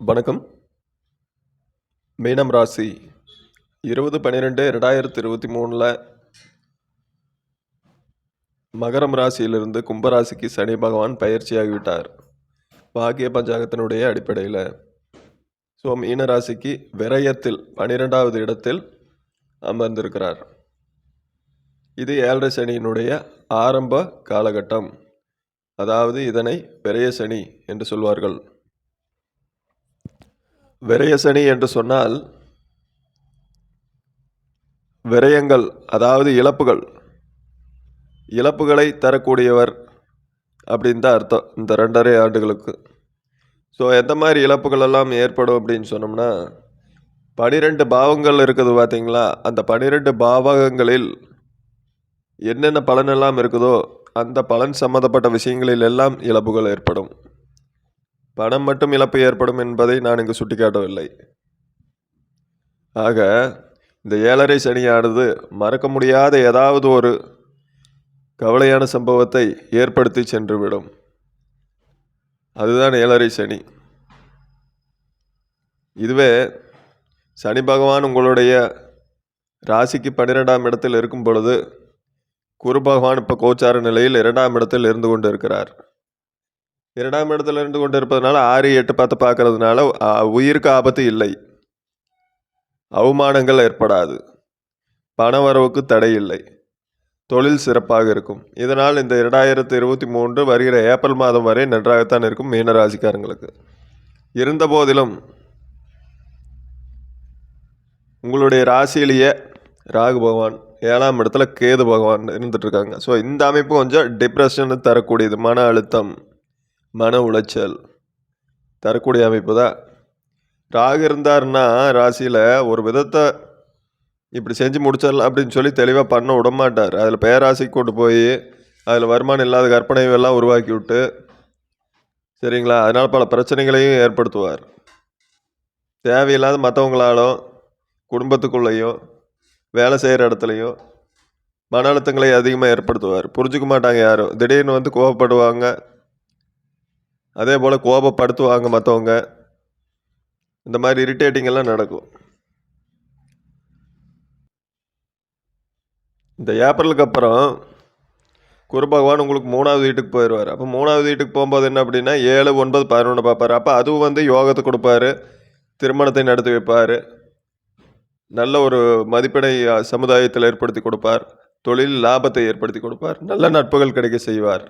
வணக்கம். மீனம் ராசி இருபது பன்னிரெண்டு ரெண்டாயிரத்தி இருபத்தி மூணில் மகரம் ராசியிலிருந்து கும்பராசிக்கு சனி பகவான் பயிற்சியாகிவிட்டார். பாக்கிய பஞ்சாங்கத்தினுடைய அடிப்படையில். ஸோ மீன ராசிக்கு விரயத்தில் பன்னிரெண்டாவது இடத்தில் அமர்ந்திருக்கிறார். இது ஏழரை சனியினுடைய ஆரம்ப காலகட்டம். அதாவது இதனை விரய சனி என்று சொல்வார்கள். விரய சனி என்று சொன்னால் விரயங்கள் அதாவது இழப்புகள். இழப்புகளை தரக்கூடியவர் அப்படின்னு தான் அர்த்தம் இந்த ரெண்டரை ஆண்டுகளுக்கு. ஸோ எந்த மாதிரி இழப்புகள் எல்லாம் ஏற்படும் அப்படின்னு சொன்னோம்னா பனிரெண்டு பாவங்கள் இருக்குது பார்த்தீங்களா? அந்த பனிரெண்டு பாவகங்களில் என்னென்ன பலனெல்லாம் இருக்குதோ அந்த பலன் சம்மந்தப்பட்ட விஷயங்களில் எல்லாம் இழப்புகள் ஏற்படும். பணம் மட்டும் இழப்பு ஏற்படும் என்பதை நான் இங்கு சுட்டிக்காட்டவில்லை. ஆக இந்த ஏழரை சனியானது மறக்க முடியாத ஏதாவது ஒரு கவலையான சம்பவத்தை ஏற்படுத்தி சென்றுவிடும். அதுதான் ஏழரை சனி. இதுவே சனி பகவான் உங்களுடைய ராசிக்கு பன்னிரெண்டாம் இடத்தில் இருக்கும் பொழுது குரு பகவான் இப்போ கோச்சார நிலையில் இரண்டாம் இடத்தில் இருந்து கொண்டு இருக்கிறார் இரண்டாம் இடத்துல இருந்து கொண்டு இருப்பதனால ஆறு எட்டு பார்த்து பார்க்கறதுனால உயிருக்கு ஆபத்து இல்லை. அவமானங்கள் ஏற்படாது. பண வரவுக்கு தடை இல்லை. தொழில் சிறப்பாக இருக்கும். இதனால் இந்த இரண்டாயிரத்து இருபத்தி மூன்று வருகிற ஏப்ரல் மாதம் வரை நன்றாகத்தான் இருக்கும் மீன ராசிக்காரங்களுக்கு. இருந்த போதிலும் உங்களுடைய ராசியிலேயே ராகு பகவான் ஏழாம் இடத்துல கேது பகவான் இருந்துட்டு இருக்காங்க. ஸோ இந்த அமைப்பு கொஞ்சம் டிப்ரெஷன் தரக்கூடியது. மன அழுத்தம் மன உளைச்சல். தரக்கூடிய அமைப்பு தான். ராகு இருந்தாருன்னா ராசியில் ஒரு விதத்தை இப்படி செஞ்சு முடிச்சிடலாம் அப்படின்னு சொல்லி தெளிவாக பண்ண விட மாட்டார் அதில் பேராசைக்கு கொண்டு போய் அதில் வருமானம் இல்லாத கற்பனைகள்லாம் உருவாக்கி விட்டு சரிங்களா? அதனால் பல பிரச்சனைகளையும் ஏற்படுத்துவார். தேவையில்லாத மற்றவங்களாலும் குடும்பத்துக்குள்ளேயும் வேலை செய்கிற இடத்துலையும் மன அழுத்தங்களை அதிகமாக ஏற்படுத்துவார். புரிஞ்சுக்க மாட்டாங்க யாரும். திடீர்னு வந்து கோபப்படுவாங்க அதே போல் கோபப்படுத்துவாங்க மற்றவங்க இந்த மாதிரி இரிட்டேட்டிங் எல்லாம் நடக்கும். இந்த ஏப்ரலுக்கு அப்புறம் குரு பகவான் உங்களுக்கு மூணாவது வீட்டுக்கு போயிடுவார் அப்போ மூணாவது வீட்டுக்கு போகும்போது என்ன அப்படின்னா ஏழு ஒன்பது பதினொன்று பார்ப்பார். அப்போ அதுவும் வந்து யோகத்தை கொடுப்பாரு. திருமணத்தை நடத்தி வைப்பார். நல்ல ஒரு மதிப்பினை சமுதாயத்தில் ஏற்படுத்தி கொடுப்பார். தொழில் லாபத்தை ஏற்படுத்தி கொடுப்பார். நல்ல நட்புகள் கிடைக்க செய்வார்.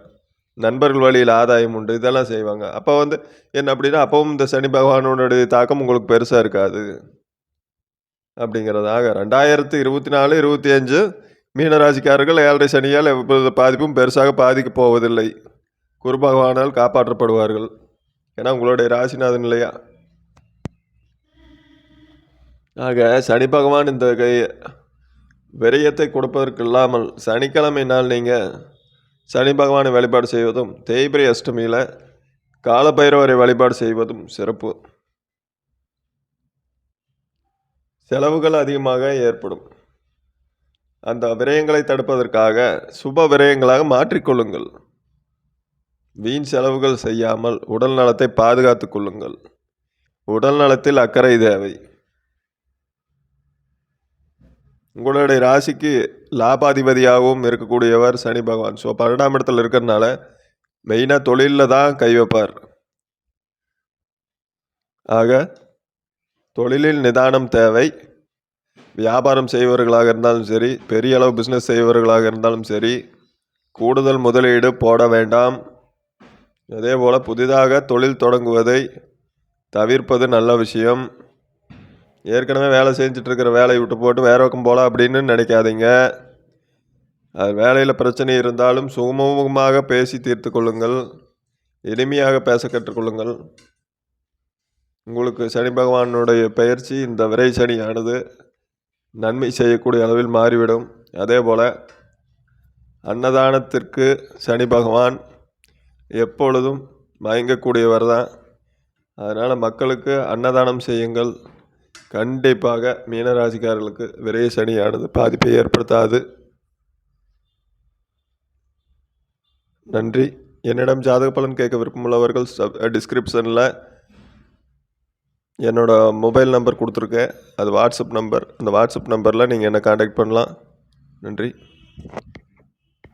நண்பர்கள் வழியில் ஆதாயம் உண்டு இதெல்லாம் செய்வாங்க. அப்போ வந்து என்ன அப்படின்னா அப்பவும் இந்த சனி பகவானுடைய தாக்கம் உங்களுக்கு பெருசாக இருக்காது. அப்படிங்கிறதாக ரெண்டாயிரத்து இருபத்தி நாலு இருபத்தி அஞ்சு மீனராசிக்காரர்கள் ஏழரை சனியால் எவ்வளவு பாதிப்பும் பெருசாக பாதிக்க போவதில்லை. குரு பகவானால் காப்பாற்றப்படுவார்கள். ஏன்னா உங்களுடைய ராசிநாதன் இல்லையா? ஆக சனி பகவான் இந்த கை விரயத்தை கொடுப்பதற்கு இல்லாமல் சனிக்கிழமை நாள் நீங்கள் சனி பகவானை வழிபாடு செய்வதும் தேய்பிரை அஷ்டமியில் காலபைரவரை வழிபாடு செய்வதும் சிறப்பு. செலவுகள் அதிகமாக ஏற்படும். அந்த விரயங்களை தடுப்பதற்காக சுப விரயங்களாக மாற்றிக்கொள்ளுங்கள். வீண் செலவுகள் செய்யாமல் உடல் நலத்தை பாதுகாத்து கொள்ளுங்கள். உடல் நலத்தில் அக்கறை தேவை. உங்களுடைய ராசிக்கு லாபாதிபதியாகவும் இருக்கக்கூடியவர் சனி பகவான். ஸோ பன்னெண்டாம் இடத்துல இருக்கிறதுனால மெயினாக தொழிலில் தான் கை வைப்பார். ஆக தொழிலில் நிதானம் தேவை. வியாபாரம் செய்பவர்களாக இருந்தாலும் சரி பெரிய அளவு பிஸ்னஸ் செய்பவர்களாக இருந்தாலும் சரி கூடுதல் முதலீடு போட வேண்டாம். அதே போல் புதிதாக தொழில் தொடங்குவதை தவிர்ப்பது நல்ல விஷயம். ஏற்கனவே வேலை செஞ்சிட்ருக்கிற வேலையை விட்டு போட்டு வேற பக்கம் போகலாம் அப்படின்னு நினைக்காதீங்க. வேலையில் பிரச்சனை இருந்தாலும் சுமூகமாக பேசி தீர்த்து கொள்ளுங்கள். எளிமையாக பேச கற்றுக்கொள்ளுங்கள் உங்களுக்கு சனி பகவானுடைய பயிற்சி இந்த விரை சனியானது நன்மை செய்யக்கூடிய அளவில் மாறிவிடும். அதே போல் அன்னதானத்திற்கு சனி பகவான் எப்பொழுதும் மயங்கக்கூடியவர் தான். அதனால் மக்களுக்கு அன்னதானம் செய்யுங்கள். கண்டிப்பாக மீனராசிக்காரர்களுக்கு விரைய சனியானது பாதிப்பை ஏற்படுத்தாது. நன்றி. என்னிடம் ஜாதக பலன் கேட்க விருப்பமுள்ளவர்கள் டிஸ்கிரிப்ஷனில் என்னோடய மொபைல் நம்பர் கொடுத்துருக்கேன். அது வாட்ஸ்அப் நம்பர் அந்த வாட்ஸ்அப் நம்பரில் நீங்கள் என்னை காண்டாக்ட் பண்ணலாம். நன்றி.